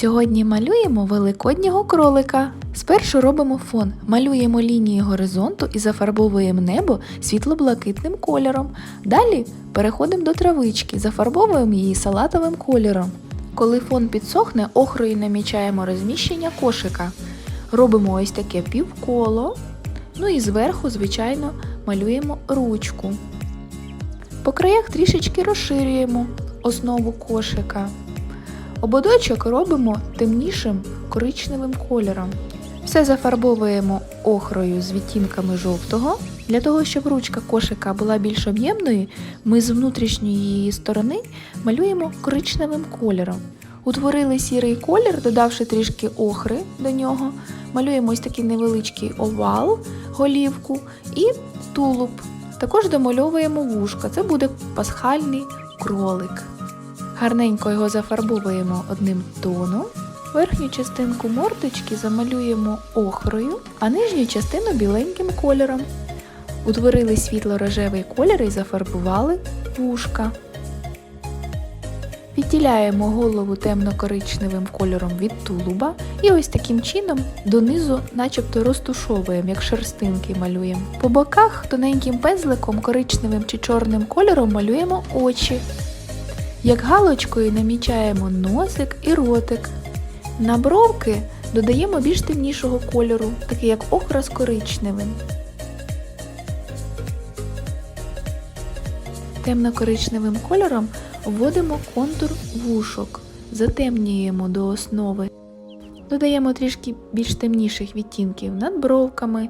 Сьогодні малюємо великоднього кролика. Спершу робимо фон, малюємо лінії горизонту і зафарбовуємо небо світло-блакитним кольором. Далі переходимо до травички, зафарбовуємо її салатовим кольором. Коли фон підсохне, охрою намічаємо розміщення кошика. Робимо ось таке півколо. Ну і зверху, звичайно, малюємо ручку. По краях трішечки розширюємо основу кошика. Ободочок робимо темнішим коричневим кольором. Все зафарбовуємо охрою з відтінками жовтого. Для того, щоб ручка кошика була більш об'ємною, ми з внутрішньої її сторони малюємо коричневим кольором. Утворили сірий колір, додавши трішки охри до нього, малюємо ось такий невеличкий овал, голівку і тулуб. Також домальовуємо вушка. Це буде пасхальний кролик. Гарненько його зафарбовуємо одним тоном. Верхню частинку мордочки замалюємо охрою, а нижню частину біленьким кольором. Утворили світло-рожевий колір і зафарбували вушка. Відділяємо голову темно-коричневим кольором від тулуба і ось таким чином донизу начебто розтушовуємо, як шерстинки малюємо. По боках тоненьким пензликом коричневим чи чорним кольором малюємо очі. Як галочкою намічаємо носик і ротик. На бровки додаємо більш темнішого кольору, такий як охра з коричневим. Темно-коричневим кольором вводимо контур вушок, затемнюємо до основи. Додаємо трішки більш темніших відтінків над бровками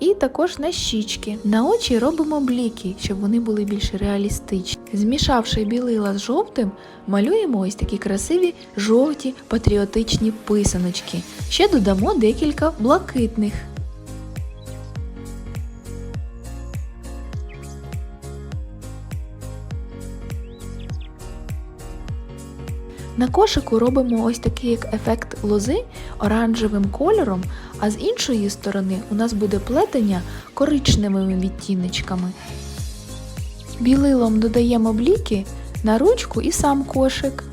і також на щічки. На очі робимо бліки, щоб вони були більш реалістичні. Змішавши білила з жовтим, малюємо ось такі красиві жовті патріотичні писаночки. Ще додамо декілька блакитних. На кошику робимо ось такий як ефект лози оранжевим кольором, а з іншої сторони у нас буде плетення коричневими відтіночками. Білилом додаємо бліки на ручку і сам кошик.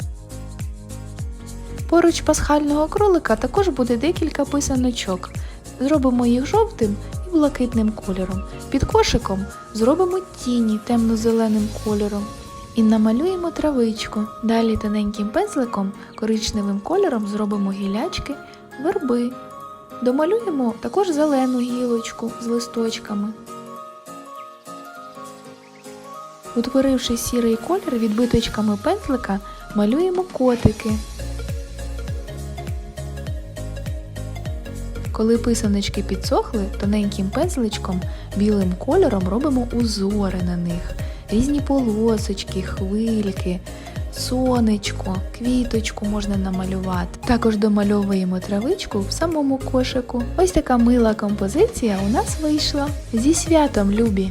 Поруч пасхального кролика також буде декілька писаночок. Зробимо їх жовтим і блакитним кольором. Під кошиком зробимо тіні темно-зеленим кольором і намалюємо травичку. Далі тоненьким пензликом коричневим кольором зробимо гілячки, верби. Домалюємо також зелену гілочку з листочками. Утворивши сірий колір відбиточками пензлика, малюємо котики. Коли писаночки підсохли, тоненьким пензличком білим кольором робимо узори на них різні полосочки, хвильки, сонечко, квіточку можна намалювати. Також домальовуємо травичку в самому кошику. Ось така мила композиція у нас вийшла. Зі святом, любі!